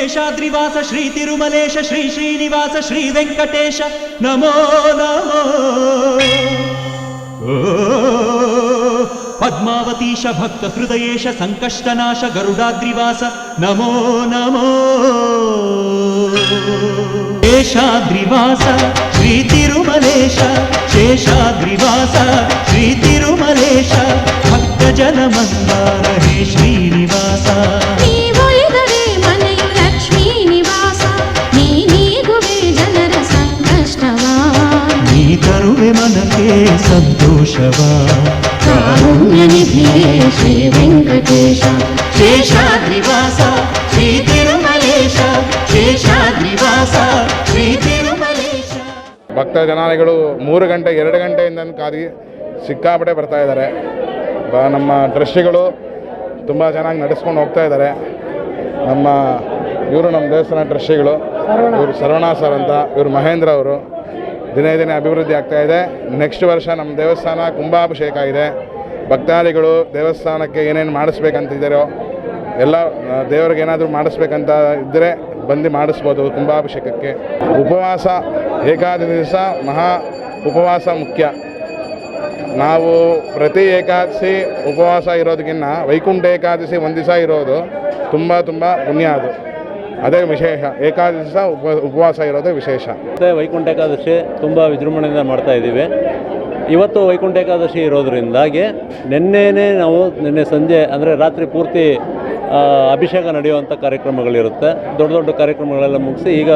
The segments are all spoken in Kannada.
ಶೇಷಾದ್ರಿವಾಸ ಶ್ರೀ ತಿರುಮಲೇಶ ಶ್ರೀ ಶ್ರೀನಿವಾಸ ಶ್ರೀ ವೆಂಕಟೇಶ ನಮೋ ನಮೋ ಓ, ಪದ್ಮಾವತೀಶ ಭಕ್ತ ಹೃದಯೇಶ ಸಂಕಷ್ಟನಾಶ ಗರುಡಾದ್ರಿವಾಸ ನಮೋ ನಮೋ ಶೇಷಾದ್ರಿವಾಸ ಶ್ರೀ ತಿರುಮಲೇಶ ಶೇಷಾದ್ರಿವಾಸ ಶ್ರೀ ತಿರುಮಲೇಶ ಭಕ್ತ ಜನ ಸಂತೋಷವ. ಕಾರುಣ್ಯನಿಧಿಯೇ ಶ್ರೀ ವೆಂಕಟೇಶ. ಶೇಷಾದ್ರಿವಾಸ ಶ್ರೀ ತಿರುಮಲೇಶ. ಶೇಷಾದ್ರಿವಾಸ ಶ್ರೀ ತಿರುಮಲೇಶ. ಭಕ್ತ ಜನಾನಿಗಳು ಮೂರು ಗಂಟೆ ಎರಡು ಗಂಟೆಯಿಂದ ಕಾದಿ ಸಿಕ್ಕಾಪಟ್ಟೆ ಬರ್ತಾ ಇದ್ದಾರೆ. ನಮ್ಮ ಟ್ರಸ್ಟಿಗಳು ತುಂಬ ಚೆನ್ನಾಗಿ ನಡೆಸ್ಕೊಂಡು ಹೋಗ್ತಾ ಇದ್ದಾರೆ. ನಮ್ಮ ಇವರು ನಮ್ಮ ದೇವಸ್ಥಾನ ಟ್ರಸ್ಟಿಗಳು ಇವರು ಸರವಣ ಸರ್ ಅಂತ ಇವರು ಮಹೇಂದ್ರ ಅವರು. ದಿನೇ ದಿನೇ ಅಭಿವೃದ್ಧಿ ಆಗ್ತಾ ಇದೆ. ನೆಕ್ಸ್ಟ್ ವರ್ಷ ನಮ್ಮ ದೇವಸ್ಥಾನ ಕುಂಭಾಭಿಷೇಕ ಇದೆ ಭಕ್ತಾದಿಗಳು ದೇವಸ್ಥಾನಕ್ಕೆ ಏನೇನು ಮಾಡಿಸ್ಬೇಕಂತಿದ್ದಾರೋ ಎಲ್ಲ ದೇವರಿಗೆ ಏನಾದರೂ ಮಾಡಿಸ್ಬೇಕಂತ ಇದ್ದರೆ ಬಂದು ಮಾಡಿಸ್ಬೋದು ಕುಂಭಾಭಿಷೇಕಕ್ಕೆ. ಉಪವಾಸ ಏಕಾದಶಿ ದಿವಸ ಮಹಾ ಉಪವಾಸ ಮುಖ್ಯ. ನಾವು ಪ್ರತಿ ಏಕಾದಶಿ ಉಪವಾಸ ಇರೋದಕ್ಕಿಂತ ವೈಕುಂಠ ಏಕಾದಶಿ ಒಂದು ದಿವಸ ಇರೋದು ತುಂಬ ತುಂಬ ಪುಣ್ಯ ಅದು. ಅದೇ ವಿಶೇಷ. ಏಕಾದಶಿ ಸಹ ಉಪ, ಉಪವಾಸ ಇರೋದೇ ವಿಶೇಷ. ಮತ್ತು ವೈಕುಂಠ ಏಕಾದಶಿ ತುಂಬ ವಿಜೃಂಭಣೆಯಿಂದ ಮಾಡ್ತಾ ಇದ್ದೀವಿ. ಇವತ್ತು ವೈಕುಂಠ ಏಕಾದಶಿ ಇರೋದ್ರಿಂದಾಗಿ ನಿನ್ನೆನೇ ನಾವು, ನಿನ್ನೆ ಸಂಜೆ, ಅಂದರೆ ರಾತ್ರಿ ಪೂರ್ತಿ ಅಭಿಷೇಕ ನಡೆಯುವಂಥ ಕಾರ್ಯಕ್ರಮಗಳಿರುತ್ತೆ. ದೊಡ್ಡ ದೊಡ್ಡ ಕಾರ್ಯಕ್ರಮಗಳೆಲ್ಲ ಮುಗಿಸಿ ಈಗ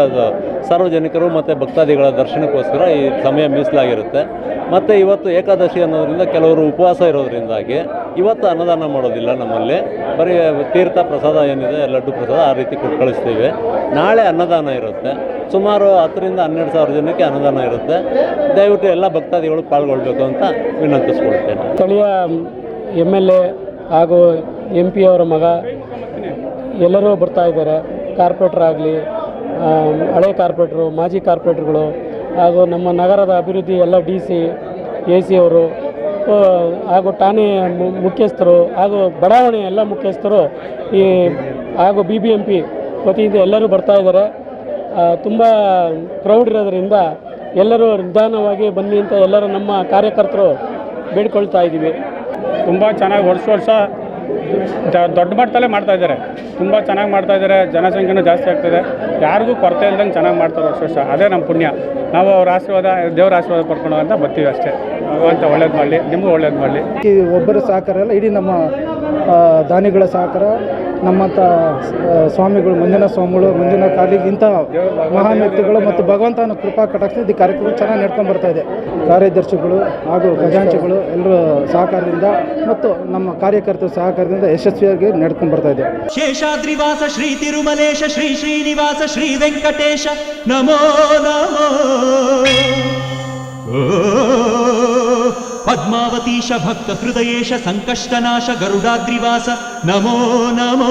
ಸಾರ್ವಜನಿಕರು ಮತ್ತು ಭಕ್ತಾದಿಗಳ ದರ್ಶನಕ್ಕೋಸ್ಕರ ಈ ಸಮಯ ಮೀಸಲಾಗಿರುತ್ತೆ. ಮತ್ತು ಇವತ್ತು ಏಕಾದಶಿ ಅನ್ನೋದರಿಂದ ಕೆಲವರು ಉಪವಾಸ ಇರೋದ್ರಿಂದಾಗಿ ಇವತ್ತು ಅನ್ನದಾನ ಮಾಡೋದಿಲ್ಲ ನಮ್ಮಲ್ಲಿ. ಬರೀ ತೀರ್ಥ ಪ್ರಸಾದ ಏನಿದೆ, ಲಡ್ಡು ಪ್ರಸಾದ ಆ ರೀತಿ ಕೊಟ್ಟು ಕಳಿಸ್ತೀವಿ. ನಾಳೆ ಅನ್ನದಾನ ಇರುತ್ತೆ. ಸುಮಾರು ಹತ್ತರಿಂದ ಹನ್ನೆರಡು ಸಾವಿರ ಜನಕ್ಕೆ ಅನ್ನದಾನ ಇರುತ್ತೆ. ದಯವಿಟ್ಟು ಎಲ್ಲ ಭಕ್ತಾದಿಗಳು ಪಾಲ್ಗೊಳ್ಬೇಕು ಅಂತ ವಿನಂತಿಸ್ಕೊಳ್ತೇನೆ. ಸ್ಥಳೀಯ ಎಂ ಎಲ್ ಎ ಹಾಗೂ ಎಂ ಪಿ ಅವರ ಮಗ ಎಲ್ಲರೂ ಬರ್ತಾ ಇದ್ದಾರೆ. ಕಾರ್ಪೊರೇಟರ್ ಆಗಲಿ ಹಳೆ ಕಾರ್ಪೊರೇಟ್ರು, ಮಾಜಿ ಕಾರ್ಪೊರೇಟ್ರುಗಳು, ಹಾಗೂ ನಮ್ಮ ನಗರದ ಅಭಿವೃದ್ಧಿ ಎಲ್ಲ ಡಿ ಸಿ, ಎ ಸಿ ಅವರು ಹಾಗೂ ಠಾಣೆ ಮುಖ್ಯಸ್ಥರು, ಹಾಗೂ ಬಡಾವಣೆ ಎಲ್ಲ ಮುಖ್ಯಸ್ಥರು ಈ, ಹಾಗೂ ಬಿ ಬಿ ಎಂ ಪಿ ವತಿಯಿಂದ ಎಲ್ಲರೂ ಬರ್ತಾ ಇದ್ದಾರೆ. ತುಂಬ ಕ್ರೌಡ್ ಇರೋದರಿಂದ ಎಲ್ಲರೂ ನಿಧಾನವಾಗಿ ಬನ್ನಿ ಅಂತ ಎಲ್ಲರೂ ನಮ್ಮ ಕಾರ್ಯಕರ್ತರು ಬೇಡ್ಕೊಳ್ತಾ ಇದ್ದೀವಿ. ತುಂಬ ಚೆನ್ನಾಗಿ ವರ್ಷ ವರ್ಷ ದೊಡ್ಡ ಮಟ್ಟದಲ್ಲೇ ಮಾಡ್ತಾ ಇದ್ದಾರೆ. ತುಂಬ ಚೆನ್ನಾಗಿ ಮಾಡ್ತಾ ಇದ್ದಾರೆ. ಜನಸಂಖ್ಯೆನೂ ಜಾಸ್ತಿ ಆಗ್ತಿದೆ. ಯಾರಿಗೂ ಕೊರತೆ ಇಲ್ದಂಗೆ ಚೆನ್ನಾಗಿ ಮಾಡ್ತಾರೆ ವರ್ಷ ಅದೇ ನಮ್ಮ ಪುಣ್ಯ. ನಾವು ಅವ್ರ ಆಶೀರ್ವಾದ, ದೇವ್ರ ಆಶೀರ್ವಾದ ಪಡ್ಕೊಂಡು ಅಂತ ಬರ್ತೀವಿ ಅಷ್ಟೇ. ಭಗವಂತ ಒಳ್ಳೇದು ಮಾಡಲಿ, ನಿಮಗೂ ಒಳ್ಳೇದು ಮಾಡಲಿ. ಒಬ್ಬರ ಸಹಕಾರ ಎಲ್ಲ ಇಡೀ ನಮ್ಮ ದಾನಿಗಳ ಸಹಕಾರ ನಮ್ಮಂಥ ಸ್ವಾಮಿಗಳು, ಮುಂದಿನ ಸ್ವಾಮಿಗಳು, ಮುಂದಿನ ಕಾಲಿಗೆ ಇಂಥ ಮಹಾನ್ ವ್ಯಕ್ತಿಗಳು ಮತ್ತು ಭಗವಂತನ ಕೃಪಾ ಕಟಾಕ್ಷ ಈ ಕಾರ್ಯಕ್ರಮ ಚೆನ್ನಾಗಿ ನಡ್ಕೊಂಡು ಬರ್ತಾ ಇದೆ. ಕಾರ್ಯದರ್ಶಿಗಳು ಹಾಗೂ ಖಜಾಂಚಿಗಳು ಎಲ್ಲರೂ ಸಹಕಾರದಿಂದ ಮತ್ತು ನಮ್ಮ ಕಾರ್ಯಕರ್ತರ ಸಹಕಾರದಿಂದ ಯಶಸ್ವಿಯಾಗಿ ನಡ್ಕೊಂಡು ಬರ್ತಾ ಇದೆ. ಶೇಷಾದ್ರಿವಾಸ ಶ್ರೀ ತಿರುಮಲೇಶ, ಶ್ರೀ ಶ್ರೀನಿವಾಸ, ಶ್ರೀ ವೆಂಕಟೇಶ, ನಮೋ ನಮೋ. ಪದ್ಮಾವತೀಶ ಭಕ್ತ ಹೃದಯೇಶ ಸಂಕಷ್ಟನಾಶ ಗರುಡಾದ್ರಿವಾಸ ನಮೋ ನಮೋ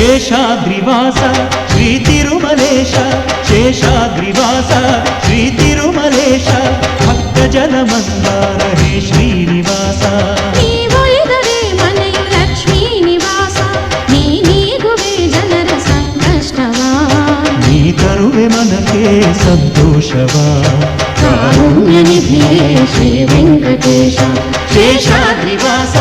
ಶೇಷಾದ್ರಿವಾಸ ಶ್ರೀ ತಿರುಮಲೇಶ ಶೇಷಾದ್ರಿವಾಸ ಶ್ರೀ ತಿರುಮಲೇಶ ಭಕ್ತ ಜನ ಮಂದಾರ ಹೇ ಶ್ರೀನಿವಾಸ ನೀವೊಲಿದರೆ ಮನೆಯು శ్రీ వెంకటేశ. శేషాద్రివాస